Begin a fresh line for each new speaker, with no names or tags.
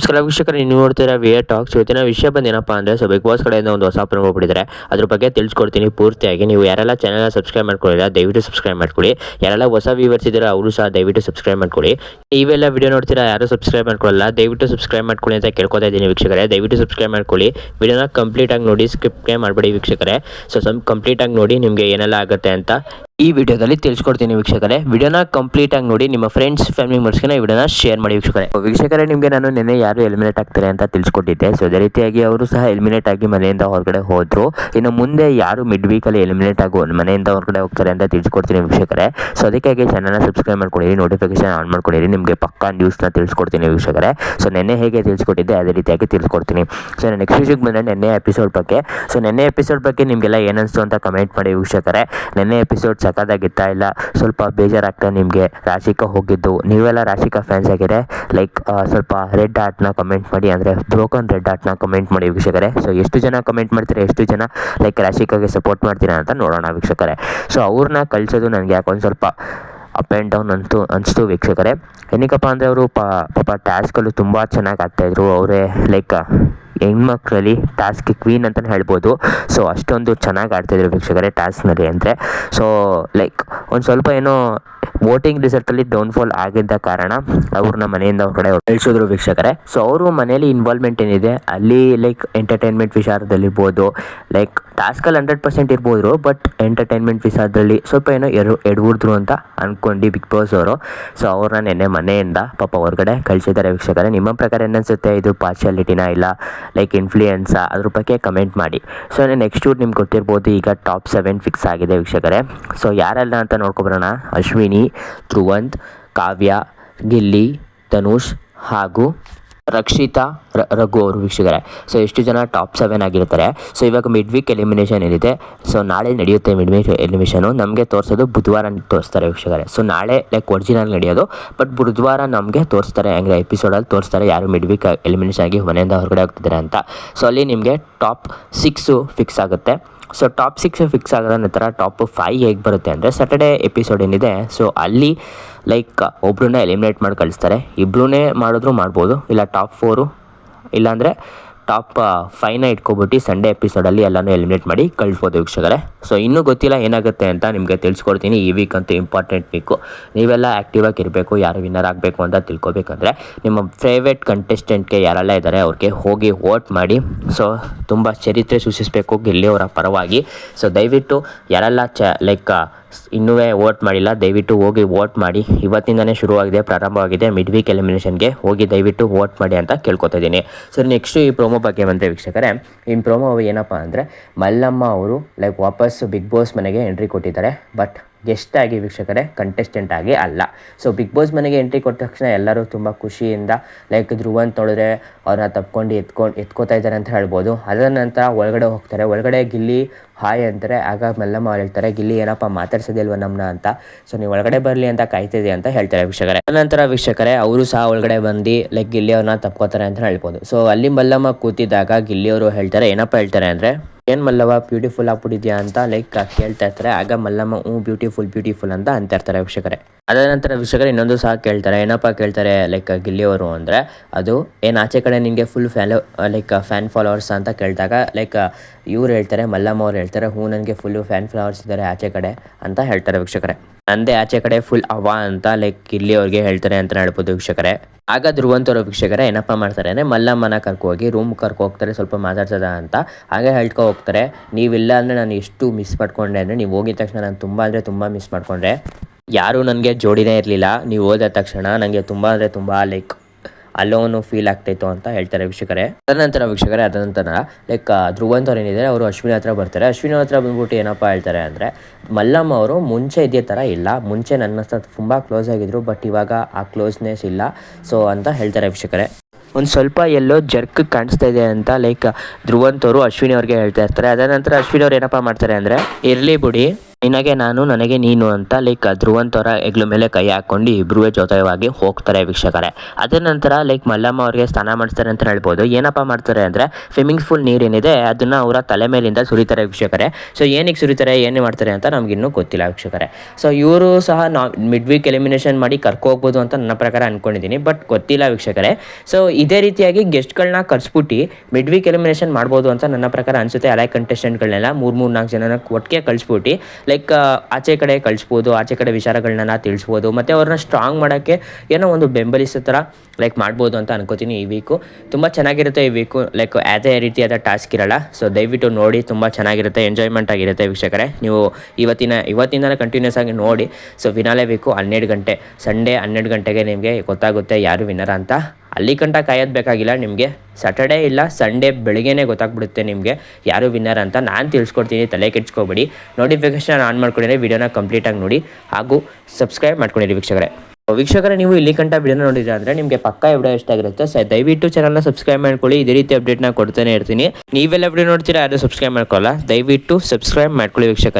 ನಮಸ್ಕಾರ ವೀಕ್ಷಕರು, ನೀವು ನೋಡ್ತೀರಾ ಎ ಟಾಕ್ಸ್ ಇವತ್ತಿನ ವಿಷಯ ಬಂದು ಏನಪ್ಪ ಅಂದರೆ ಸೊ ಬಿಗ್ ಬಾಸ್ ಕಡೆಯಿಂದ ಒಂದು ಹೊಸ ಪ್ರಮೋ ಬಿಟ್ಟಿದ್ದಾರೆ. ಅದ್ರ ಬಗ್ಗೆ ತಿಳಿಸ್ಕೊಡ್ತೀನಿ ಪೂರ್ತಿಯಾಗಿ. ನೀವು ಯಾರೆಲ್ಲ ಚಾನಲ್ನ ಸಬ್ಸ್ಕ್ರೈಬ್ ಮಾಡ್ಕೊಳ್ಳಿಲ್ಲ ದಯವಿಟ್ಟು ಸಬ್ಸ್ಕ್ರೈಬ್ ಮಾಡ್ಕೊಳ್ಳಿ. ಯಾರೆಲ್ಲ ಹೊಸ ವ್ಯೂವರ್ಸ್ ಇದ್ದಾರೆ, ಅವರು ಸಹ ದಯವಿಟ್ಟು ಸಬ್ಸ್ಕ್ರೈಬ್ ಮಾಡ್ಕೊಳ್ಳಿ. ಇವೆಲ್ಲ ವಿಡಿಯೋ ನೋಡ್ತೀರಾ, ಯಾರು ಸಬ್ಸ್ಕ್ರೈಬ್ ಮಾಡ್ಕೊಳ್ಳಲ್ಲ, ದಯವಿಟ್ಟು ಸಬ್ಸ್ಕ್ರೈಬ್ ಮಾಡ್ಕೊಳ್ಳಿ ಅಂತ ಕೇಳ್ಕೊತಾ ಇದ್ದೀನಿ ವೀಕ್ಷಕರೇ. ದಯವಿಟ್ಟು ಸಬ್ಸ್ಕ್ರೈಬ್ ಮಾಡ್ಕೊಳ್ಳಿ. ವಿಡಿಯೋನ ಕಂಪ್ಲೀಟಾಗಿ ನೋಡಿ ಸ್ಕಿಪ್ಗೆ ಮಾಡಬೇಡಿ ವೀಕ್ಷಕರೇ. ಸೊ ಸಮ್ ಕಂಪ್ಲೀಟಾಗಿ ನೋಡಿ ನಿಮಗೆ ಏನೆಲ್ಲ ಆಗುತ್ತೆ ಅಂತ ಈ ವಿಡಿಯೋದಲ್ಲಿ ತಿಳಿಸ್ಕೊಡ್ತೀನಿ ವೀಕ್ಷಕರೇ. ವಿಡಿಯೋನ ಕಂಪ್ಲೀಟ್ ಆಗಿ ನೋಡಿ ನಿಮ್ಮ ಫ್ರೆಂಡ್ಸ್ ಫ್ಯಾಮಿಲಿ ಮೆಂಬರ್ಸ್ಗೆ ಈ ವಿಡಿಯೋನ ಶೇರ್ ಮಾಡಿ ವೀಕ್ಷಕರೇ. ವೀಕ್ಷಕರೇ, ನಿಮಗೆ ನಾನು ನಿನ್ನೆ ಯಾರು ಎಲಿಮಿನೇಟ್ ಆಗ್ತಾರೆ ಅಂತ ತಿಳಿಸ್ಕೊಟ್ಟಿದ್ದೆ. ಸೊ ಅದೇ ರೀತಿಯಾಗಿ ಅವರು ಸಹ ಎಲಿಮಿನೇಟ್ ಆಗಿ ಮನೆಯಿಂದ ಹೊರಗಡೆ ಹೋದರು. ಇನ್ನು ಮುಂದೆ ಯಾರು ಮಿಡ್ ವೀಕಲ್ಲಿ ಎಲಿಮಿನೇಟ್ ಆಗೋ ಮನೆಯಿಂದ ಹೊರಗಡೆ ಹೋಗ್ತಾರೆ ಅಂತ ತಿಳಿಸ್ಕೊಡ್ತೀನಿ ವೀಕ್ಷಕರೇ. ಸೊ ಅದಕ್ಕಾಗಿ ಚಾನಲ್ನ ಸಬ್ಸ್ಕ್ರೈಬ್ ಮಾಡ್ಕೊಂಡಿರಿ ನೋಟಿಫಿಕೇಶನ್ ಆನ್ ಮಾಡ್ಕೊಂಡಿರಿ. ನಿಮಗೆ ಪಕ್ಕಾ ನ್ಯೂಸ್ನ ತಿಳಿಸ್ಕೊಡ್ತೀನಿ ವೀಕ್ಷಕರೇ. ಸೊ ನೆನ್ನೆ ಹೇಗೆ ತಿಳಿಸ್ಕೊಟ್ಟಿದ್ದೆ, ಅದೇ ರೀತಿಯಾಗಿ ತಿಳಿಸ್ಕೊಡ್ತೀನಿ. ಸೊ ನೆಕ್ಸ್ಟ್ ವೀಕ್ ಬಂದರೆ ನೆನ್ನೆ ಎಪಿಸೋಡ್ ಬಗ್ಗೆ. ಸೊ ನೆನ್ನೆ ಎಪಿಸೋಡ್ ಬಗ್ಗೆ ನಿಮಗೆಲ್ಲ ಏನನ್ನಿಸ್ತು ಅಂತ ಕಮೆಂಟ್ ಮಾಡಿ ವೀಕ್ಷಕರೇ. ನಿನ್ನೆ ಎಪಿಸೋಡ್ ಸಖತ್ತಾಗಿತ್ತಾ ಇಲ್ಲ? ಸ್ವಲ್ಪ ಬೇಜಾರಾಗ್ತಾ ನಿಮಗೆ ರಾಶಿಕಾ ಹೋಗಿದ್ದು. ನೀವೆಲ್ಲ ರಾಶಿಕಾ ಫ್ಯಾನ್ಸ್ ಆಗಿದ್ರೆ ಲೈಕ್ ಸ್ವಲ್ಪ ರೆಡ್ ಆರ್ಟ್ನ ಕಮೆಂಟ್ ಮಾಡಿ, ಅಂದರೆ ಬ್ರೋಕನ್ ರೆಡ್ ಆರ್ಟ್ನ ಕಮೆಂಟ್ ಮಾಡಿ ವೀಕ್ಷಕರೇ. ಸೊ ಎಷ್ಟು ಜನ ಕಮೆಂಟ್ ಮಾಡ್ತೀರಾ, ಎಷ್ಟು ಜನ ಲೈಕ್ ರಾಶಿಕಾಗೆ ಸಪೋರ್ಟ್ ಮಾಡ್ತೀರಾ ಅಂತ ನೋಡೋಣ ವೀಕ್ಷಕರೇ. ಸೊ ಅವ್ರನ್ನ ಕಳಿಸೋದು ನನಗೆ ಯಾಕೊಂದು ಸ್ವಲ್ಪ ಅಪ್ ಆ್ಯಂಡ್ ಡೌನ್ ಅಂತೂ ಅನಿಸ್ತು ವೀಕ್ಷಕರೇ. ಏನಕ್ಕಪ್ಪ ಅಂದರೆ ಅವರು ಪಾಪ ಟಾಸ್ಕಲ್ಲೂ ತುಂಬ ಚೆನ್ನಾಗಿ ಆಗ್ತಾಯಿದ್ರು ಅವರೇ ಲೈಕ್ ಹೆಣ್ಮಕ್ಳಲ್ಲಿ ಟಾಸ್ಕ್ ಕ್ವೀನ್ ಅಂತಲೇ ಹೇಳ್ಬೋದು. ಸೊ ಅಷ್ಟೊಂದು ಚೆನ್ನಾಗಿ ಆಡ್ತಿದ್ರು ವೀಕ್ಷಕರೇ ಟಾಸ್ಕ್ನಲ್ಲಿ ಅಂದರೆ. ಸೊ ಲೈಕ್ ಒಂದು ಸ್ವಲ್ಪ ಏನೋ ವೋಟಿಂಗ್ ಡೌನ್ ಫಾಲ್ ಆಗಿದ್ದ ಕಾರಣ ಅವ್ರನ್ನ ಮನೆಯಿಂದ ಹೊರಗಡೆ ಕಳಿಸಿದ್ರು ವೀಕ್ಷಕರೇ. ಸೊ ಅವರು ಮನೆಯಲ್ಲಿ ಇನ್ವಾಲ್ವ್ಮೆಂಟ್ ಏನಿದೆ, ಅಲ್ಲಿ ಲೈಕ್ ಎಂಟರ್ಟೈನ್ಮೆಂಟ್ ವಿಚಾರದಲ್ಲಿರ್ಬೋದು ಲೈಕ್ ಟಾಸ್ಕಲ್ಲಿ ಹಂಡ್ರೆಡ್ ಪರ್ಸೆಂಟ್ ಇರ್ಬೋದು ಬಟ್ ಎಂಟರ್ಟೈನ್ಮೆಂಟ್ ವಿಚಾರದಲ್ಲಿ ಸ್ವಲ್ಪ ಏನೋ ಎರು ಎಡ್ಬಿಡ್ದ್ರು ಅಂತ ಅಂದ್ಕೊಂಡು ಬಿಗ್ ಬಾಸ್ ಅವರು. ಸೊ ಅವ್ರನ್ನ ನೆನ್ನೆ ಮನೆಯಿಂದ ಪಾಪ ಹೊರಗಡೆ ಕಳಿಸಿದ್ದಾರೆ ವೀಕ್ಷಕರೇ. ನಿಮ್ಮ ಪ್ರಕಾರ ಏನನ್ಸುತ್ತೆ ಇದು ಪಾರ್ಶಾಲಿಟಿನ ಇಲ್ಲ ಲೈಕ್ ಇನ್ಫ್ಲೂಯೆನ್ಸಾ ಅದ್ರ ಬಗ್ಗೆ ಕಮೆಂಟ್ ಮಾಡಿ. ಸೊ ನೆಕ್ಸ್ಟ್ ನಿಮ್ಗೆ ಗೊತ್ತಿರ್ಬೋದು, ಈಗ ಟಾಪ್ ಸೆವೆನ್ ಫಿಕ್ಸ್ ಆಗಿದೆ ವೀಕ್ಷಕರೇ. ಸೊ ಯಾರೆಲ್ಲ ಅಂತ ನೋಡ್ಕೊಬರೋಣ. ಅಶ್ವಿನಿ ಧ್ರುವಂತ್, ಕಾವ್ಯ, ಗಿಲ್ಲಿ, ಧನುಷ್ ಹಾಗೂ ರಕ್ಷಿತಾ ರಘು ಅವರು ವೀಕ್ಷಕರೇ. ಸೊ ಎಷ್ಟು ಜನ ಟಾಪ್ ಸೆವೆನ್ ಆಗಿರ್ತಾರೆ. ಸೊ ಇವಾಗ ಮಿಡ್ ವೀಕ್ ಎಲಿಮಿನೇಷನ್ ಏನಿದೆ? ಸೊ ನಾಳೆ ನಡೆಯುತ್ತೆ ಮಿಡ್ ವೀಕ್ ಎಲಿಮಿನೇಷನು ನಮಗೆ ತೋರಿಸೋದು ಬುಧವಾರ ತೋರಿಸ್ತಾರೆ ವೀಕ್ಷಕರೇ. ಸೊ ನಾಳೆ ಲೈಕ್ ಒರಿಜಿನಲ್ ನಡೆಯೋದು. ಬಟ್ ಬುಧವಾರ ನಮಗೆ ತೋರಿಸ್ತಾರೆ. ಅಂದರೆ ಎಪಿಸೋಡಲ್ಲಿ ತೋರಿಸ್ತಾರೆ ಯಾರು ಮಿಡ್ ವೀಕ್ ಎಲಿಮಿನೇಷನ್ ಆಗಿ ಮನೆಯಿಂದ ಹೊರಗಡೆ ಹೋಗ್ತಿದ್ದಾರೆ ಅಂತ. ಸೊ ಅಲ್ಲಿ ನಿಮಗೆ ಟಾಪ್ ಸಿಕ್ಸು ಫಿಕ್ಸ್ ಆಗುತ್ತೆ. ಸೊ ಟಾಪ್ ಸಿಕ್ಸ್ ಫಿಕ್ಸ್ ಆಗಿರೋ ನಂತರ ಟಾಪ್ ಫೈ ಹೇಗೆ ಬರುತ್ತೆ ಅಂದರೆ ಸ್ಯಾಟರ್ಡೇ ಎಪಿಸೋಡ್ ಏನಿದೆ ಸೊ ಅಲ್ಲಿ ಲೈಕ್ ಒಬ್ರನ್ನ ಎಲಿಮಿನೇಟ್ ಮಾಡಿ ಕಳಿಸ್ತಾರೆ. ಇಬ್ರೂ ಮಾಡಿದ್ರು ಮಾಡ್ಬೋದು, ಇಲ್ಲ ಟಾಪ್ ಫೋರು ಇಲ್ಲಾಂದರೆ ಟಾಪ್ ಫೈನ ಇಟ್ಕೊಬಿಟ್ಟು ಸಂಡೇ ಎಪಿಸೋಡಲ್ಲಿ ಎಲ್ಲನೂ ಎಲಿಮಿನೇಟ್ ಮಾಡಿ ಕಳಿಸ್ಬೋದು ವೀಕ್ಷಕರೇ. ಸೊ ಇನ್ನೂ ಗೊತ್ತಿಲ್ಲ ಏನಾಗುತ್ತೆ ಅಂತ ನಿಮಗೆ ತಿಳಿಸ್ಕೊಡ್ತೀನಿ. ಈ ವೀಕ್ ಅಂತೂ ಇಂಪಾರ್ಟೆಂಟ್ ವೀಕು ನೀವೆಲ್ಲ ಆ್ಯಕ್ಟಿವ್ ಆಗಿ ಇರಬೇಕು, ಯಾರು ವಿನ್ನರ್ ಆಗಬೇಕು ಅಂತ ತಿಳ್ಕೊಬೇಕಂದ್ರೆ ನಿಮ್ಮ ಫೇವ್ರೇಟ್ ಕಂಟೆಸ್ಟೆಂಟ್ಗೆ ಯಾರೆಲ್ಲ ಇದ್ದಾರೆ ಅವ್ರಿಗೆ ಹೋಗಿ ವೋಟ್ ಮಾಡಿ. ಸೊ ತುಂಬ ಚರಿತ್ರೆ ಸೂಚಿಸಬೇಕು ಗೆಲ್ಲಿಯವರ ಪರವಾಗಿ. ಸೊ ದಯವಿಟ್ಟು ಯಾರೆಲ್ಲ ಚ ಲೈಕ್ ಇನ್ನೂ ವೋಟ್ ಮಾಡಿಲ್ಲ. ದಯವಿಟ್ಟು ಹೋಗಿ ವೋಟ್ ಮಾಡಿ. ಇವತ್ತಿಂದನೇ ಶುರುವಾಗಿದೆ, ಪ್ರಾರಂಭವಾಗಿದೆ. ಮಿಡ್ ವೀಕ್ ಎಲಿಮಿನೇಷನ್ಗೆ ಹೋಗಿ ದಯವಿಟ್ಟು ವೋಟ್ ಮಾಡಿ ಅಂತ ಕೇಳ್ಕೊತಾ ಇದ್ದೀನಿ. ಸೊ ನೆಕ್ಸ್ಟ್ ಈ ಪ್ರೋಮೋ ಬಗ್ಗೆ ಬಂದರೆ ವೀಕ್ಷಕರೇ. ಇನ್ನು ಪ್ರೋಮೋ ಏನಪ್ಪ ಅಂದರೆ ಮಲ್ಲಮ್ಮ ಅವರು ಲೈಕ್ ವಾಪಸ್ ಬಿಗ್ ಬಾಸ್ ಮನೆಗೆ ಎಂಟ್ರಿ ಕೊಟ್ಟಿದ್ದಾರೆ. ಬಟ್ ಗೆಸ್ಟ್ ಆಗಿ ವೀಕ್ಷಕರೇ ಕಂಟೆಸ್ಟೆಂಟ್ ಆಗಿ ಅಲ್ಲ. ಸೊ ಬಿಗ್ ಬಾಸ್ ಮನೆಗೆ ಎಂಟ್ರಿ ಕೊಟ್ಟ ತಕ್ಷಣ ಎಲ್ಲರೂ ತುಂಬ ಖುಷಿಯಿಂದ ಲೈಕ್ ಧ್ರುವಂತ್ ನೋಡಿದ್ರೆ ಅವ್ರನ್ನ ತಪ್ಕೊಂಡು ಎತ್ಕೊಂಡು, ಎತ್ಕೋತಾ ಇದ್ದಾರೆ ಅಂತ ಹೇಳ್ಬೋದು. ಅದರ ನಂತರ ಒಳಗಡೆ ಹೋಗ್ತಾರೆ. ಒಳಗಡೆ ಗಿಲ್ಲಿ ಹಾಯ್ ಅಂತಾರೆ. ಆಗ ಮೆಲ್ಲಮ್ಮ ಅವ್ರು ಹೇಳ್ತಾರೆ, ಗಿಲ್ಲಿ, ಏನಪ್ಪ ಮಾತಾಡ್ಸೋದಿಲ್ವ ನಮ್ಮನ್ನ ಅಂತ? ಸೊ ನೀವು ಒಳಗಡೆ ಬರಲಿ ಅಂತ ಕಾಯ್ತಿದೆ ಅಂತ ಹೇಳ್ತಾರೆ ವೀಕ್ಷಕರೇ. ನಂತರ ವೀಕ್ಷಕರೇ, ಅವರು ಸಹ ಒಳಗಡೆ ಬಂದು ಲೈಕ್ ಗಿಲ್ಲಿ ಅವ್ರನ್ನ ತಪ್ಕೋತಾರೆ ಅಂತ ಹೇಳ್ಬೋದು. ಸೊ ಅಲ್ಲಿ ಮಲ್ಲಮ್ಮ ಕೂತಿದ್ದಾಗ ಗಿಲ್ಲಿ ಅವರು ಹೇಳ್ತಾರೆ, ಏನಪ್ಪ ಹೇಳ್ತಾರೆ ಅಂದರೆ ಏನು ಮಲ್ಲವ ಬ್ಯೂಟಿಫುಲ್ ಆಗ್ಬಿಟ್ಟಿದ್ಯಾ ಅಂತ ಲೈಕ್ ಕೇಳ್ತಾ ಇರ್ತಾರೆ. ಆಗ ಮಲ್ಲಮ್ಮ ಹ್ಞೂ ಬ್ಯೂಟಿಫುಲ್ ಬ್ಯೂಟಿಫುಲ್ ಅಂತ ಅಂತ ಇರ್ತಾರೆ ವೀಕ್ಷಕರೇ. ಅದಾದ ನಂತರ ವೀಕ್ಷಕರು ಇನ್ನೊಂದು ಸಹ ಕೇಳ್ತಾರೆ. ಏನಪ್ಪ ಕೇಳ್ತಾರೆ ಲೈಕ್ ಗಿಲ್ಲಿಯವರು ಅಂದರೆ ಅದು, ಏನು ಆಚೆ ಕಡೆ ನಿಮಗೆ full follow like fan followers ಅಂತ ಕೇಳಿದಾಗ ಲೈಕ್ ಇವ್ರು ಹೇಳ್ತಾರೆ, ಮಲ್ಲಮ್ಮ ಅವ್ರು ಹೇಳ್ತಾರೆ ಹ್ಞೂ ನನಗೆ ಫುಲ್ಲು ಫ್ಯಾನ್ ಫಾಲೋವರ್ಸ್ ಇದ್ದಾರೆ ಆಚೆ ಕಡೆ ಅಂತ ಹೇಳ್ತಾರೆ ವೀಕ್ಷಕರೇ. ನಂದೇ ಆಚೆ ಕಡೆ ಫುಲ್ ಅವ ಅಂತ ಲೈಕ್ ಇಲ್ಲಿ ಅವ್ರಿಗೆ ಹೇಳ್ತಾರೆ ಅಂತ ಹೇಳ್ಬೋದು ವೀಕ್ಷಕರೇ. ಆಗ ಧ್ರುವಂತರು ವೀಕ್ಷಕರೇ ಏನಪ್ಪ ಮಾಡ್ತಾರೆ ಅಂದರೆ, ಮಲ್ಲಮ್ಮನ ಕರ್ಕೊ ಹೋಗಿ ರೂಮ್ ಕರ್ಕೊ ಹೋಗ್ತಾರೆ, ಸ್ವಲ್ಪ ಮಾತಾಡ್ಸದ ಅಂತ ಹಾಗೆ ಹೇಳ್ಕೊ ಹೋಗ್ತಾರೆ. ನೀವಿಲ್ಲ ಅಂದರೆ ನಾನು ಎಷ್ಟು ಮಿಸ್ ಮಾಡ್ಕೊಂಡೆ ಅಂದರೆ, ನೀವು ಹೋಗಿದ ತಕ್ಷಣ ನಾನು ತುಂಬ ಅಂದರೆ ತುಂಬ ಮಿಸ್ ಮಾಡ್ಕೊಂಡೆ. ಯಾರೂ ನನಗೆ ಜೋಡಿನೇ ಇರಲಿಲ್ಲ. ನೀವು ಹೋದ ತಕ್ಷಣ ನನಗೆ ತುಂಬ ಅಂದರೆ ತುಂಬ ಲೈಕ್ ಅಲ್ಲೋನು ಫೀಲ್ ಆಗ್ತಾಯಿತ್ತು ಅಂತ ಹೇಳ್ತಾರೆ ವೀಕ್ಷಕರೇ. ತದನಂತರ ವೀಕ್ಷಕರೇ ಅದ ನಂತರ ಲೈಕ್ ಧ್ರುವ ಅಂತ ಏನಿದ್ದಾರೆ ಅವರು ಅಶ್ವಿನಿ ಹತ್ರ ಬರ್ತಾರೆ. ಅಶ್ವಿನಿ ಹತ್ರ ಬಂದ್ಬಿಟ್ಟು ಏನಪ್ಪ ಹೇಳ್ತಾರೆ ಅಂದರೆ, ಮಲ್ಲಮ್ಮ ಅವರು ಮುಂಚೆ ಇದೇ ಥರ ಇಲ್ಲ. ಮುಂಚೆ ನನ್ನ ಹತ್ರ ತುಂಬ ಕ್ಲೋಸ್ ಆಗಿದ್ರು ಬಟ್ ಇವಾಗ ಆ ಕ್ಲೋಸ್ನೆಸ್ ಇಲ್ಲ. ಸೊ ಅಂತ ಹೇಳ್ತಾರೆ ವೀಕ್ಷಕರೇ. ಒಂದು ಸ್ವಲ್ಪ ಎಲ್ಲೋ ಜರ್ಕ್ ಕಾಣಿಸ್ತಾ ಇದೆ ಅಂತ ಲೈಕ್ ಧ್ರುವಂತವರು ಅಶ್ವಿನಿ ಅವ್ರಿಗೆ ಹೇಳ್ತಾ ಇರ್ತಾರೆ. ಅದ ನಂತರ ಅಶ್ವಿನಿ ಅವ್ರು ಏನಪ್ಪ ಮಾಡ್ತಾರೆ ಅಂದರೆ, ಇರಲಿ ಬಿಡಿ. ನಿನಗೆ ನಾನು, ನನಗೆ ನೀನು ಅಂತ ಲೈಕ್ ಧ್ರುವಂತ್ ಅವರ ಹೆಗ್ಲ ಮೇಲೆ ಕೈ ಹಾಕೊಂಡು ಇಬ್ಬರೂ ಜೊತೆವಾಗಿ ಹೋಗ್ತಾರೆ ವೀಕ್ಷಕರೇ. ಅದ ನಂತರ ಲೈಕ್ ಮಲ್ಲಮ್ಮ ಅವ್ರಿಗೆ ಸ್ನಾನ ಮಾಡಿಸ್ತಾರೆ ಅಂತ ಹೇಳ್ಬೋದು. ಏನಪ್ಪ ಮಾಡ್ತಾರೆ ಅಂದರೆ ಸ್ವಿಮ್ಮಿಂಗ್ ಫೂಲ್ ನೀರೇನಿದೆ ಅದನ್ನು ಅವರ ತಲೆ ಮೇಲಿಂದ ಸುರಿತಾರೆ ವೀಕ್ಷಕರೇ. ಸೊ ಏನಕ್ಕೆ ಸುರಿತಾರೆ, ಏನು ಮಾಡ್ತಾರೆ ಅಂತ ನಮಗಿನ್ನೂ ಗೊತ್ತಿಲ್ಲ ವೀಕ್ಷಕರೇ. ಸೊ ಇವರು ಸಹ ನಾ ಮಿಡ್ ವೀಕ್ ಎಲಿಮಿನೇಷನ್ ಮಾಡಿ ಕರ್ಕೊ ಹೋಗ್ಬೋದು ಅಂತ ನನ್ನ ಪ್ರಕಾರ ಅಂದ್ಕೊಂಡಿದ್ದೀನಿ ಬಟ್ ಗೊತ್ತಿಲ್ಲ ವೀಕ್ಷಕರೇ. ಸೊ ಇದೇ ರೀತಿಯಾಗಿ ಗೆಸ್ಟ್ಗಳನ್ನ ಕರ್ಸ್ಬಿಟ್ಟು ಮಿಡ್ ವೀಕ್ ಎಲಿಮಿನೇಷನ್ ಮಾಡ್ಬೋದು ಅಂತ ನನ್ನ ಪ್ರಕಾರ ಅನಿಸುತ್ತೆ. ಹಳೆ ಕಂಟೆಸ್ಟೆಂಟ್ಗಳನ್ನೆಲ್ಲ ಮೂರು ಮೂರು, ನಾಲ್ಕು ಜನನ ಒಟ್ಟಿಗೆ ಕಳಿಸ್ಬಿಟ್ಟು ಲೈಕ್ ಆಚೆ ಕಡೆ ಕಳಿಸ್ಬೋದು, ಆಚೆ ಕಡೆ ವಿಚಾರಗಳನ್ನ ತಿಳಿಸ್ಬೋದು, ಮತ್ತು ಅವ್ರನ್ನ ಸ್ಟ್ರಾಂಗ್ ಮಾಡೋಕ್ಕೆ ಏನೋ ಒಂದು ಬೆಂಬಲಿಸೋ ಥರ ಲೈಕ್ ಮಾಡ್ಬೋದು ಅಂತ ಅನ್ಕೋತೀನಿ ಈ ವೀಕು ತುಂಬ ಚೆನ್ನಾಗಿರುತ್ತೆ ಈ ವೀಕು ಲೈಕ್ ಯಾವುದೇ ರೀತಿಯಾದ ಟಾಸ್ಕ್ ಇರಲ್ಲ. ಸೊ ದಯವಿಟ್ಟು ನೋಡಿ, ತುಂಬ ಚೆನ್ನಾಗಿರುತ್ತೆ ಎಂಜಾಯ್ಮೆಂಟ್ ಆಗಿರುತ್ತೆ ವೀಕ್ಷಕರೇ. ನೀವು ಇವತ್ತಿನ, ಇವತ್ತಿಂದನೇ ಕಂಟಿನ್ಯೂಸ್ ಆಗಿ ನೋಡಿ ಸೊ ವಿನಾಲೆ ವೀಕು ಹನ್ನೆರಡು ಗಂಟೆ ಸಂಡೇ ಹನ್ನೆರಡು ಗಂಟೆಗೆ ನಿಮಗೆ ಗೊತ್ತಾಗುತ್ತೆ ಯಾರು ವಿನ್ನರ ಅಂತ. ಅಲ್ಲಿ ಕಂಟ ಕಾಯೋದು ಬೇಕಾಗಿಲ್ಲ ನಿಮಗೆ. ಸ್ಯಾಟರ್ಡೇ ಇಲ್ಲ ಸಂಡೇ ಬೆಳಿಗ್ಗೆನೇ ಗೊತ್ತಾಗ್ಬಿಡುತ್ತೆ ನಿಮಗೆ. ಯಾರು ವಿನ್ನರ್ ಅಂತ ನಾನು ತಿಳಿಸ್ಕೊಡ್ತೀನಿ, ತಲೆ ಕೆಡ್ಸ್ಕೊಬೇಡಿ. ನೋಟಿಫಿಕೇಷನ್ ಆನ್ ಮಾಡ್ಕೊಂಡಿದ್ರೆ ವಿಡಿಯೋನ ಕಂಪ್ಲೀಟಾಗಿ ನೋಡಿ. ಹಾಗೂ ಸಬ್ಸ್ಕ್ರೈಬ್ ಮಾಡ್ಕೊಂಡಿರಿ ವೀಕ್ಷಕರೇ. ವೀಕ್ಷಕರೇ, ನೀವು ಇಲ್ಲಿ ಕಂಟ ವಿಡಿಯೋ ನೋಡಿದ್ರೆ ಅಂದರೆ ನಿಮಗೆ ಪಕ್ಕ ವಿಡಿಯೋ ಇಷ್ಟ ಆಗಿರುತ್ತೆ. ಸರ್ ದಯವಿಟ್ಟು ಚಾನಲ್ನ ಸಬ್ಸ್ಕ್ರೈಬ್ ಮಾಡ್ಕೊಳ್ಳಿ. ಇದೇ ರೀತಿ ಅಪ್ಡೇಟ್ನ ಕೊಡ್ತಾನೆ ಇರ್ತೀನಿ. ನೀವೆಲ್ಲ ವಿಡಿಯೋ ನೋಡ್ತೀರಾ, ಯಾರು ಸಬ್ಸ್ಕ್ರೈಬ್ ಮಾಡ್ಕೊಳ್ಳಲ್ಲ, ದಯವಿಟ್ಟು ಸಬ್ಸ್ಕ್ರೈಬ್ ಮಾಡ್ಕೊಳ್ಳಿ ವೀಕ್ಷಕರೇ.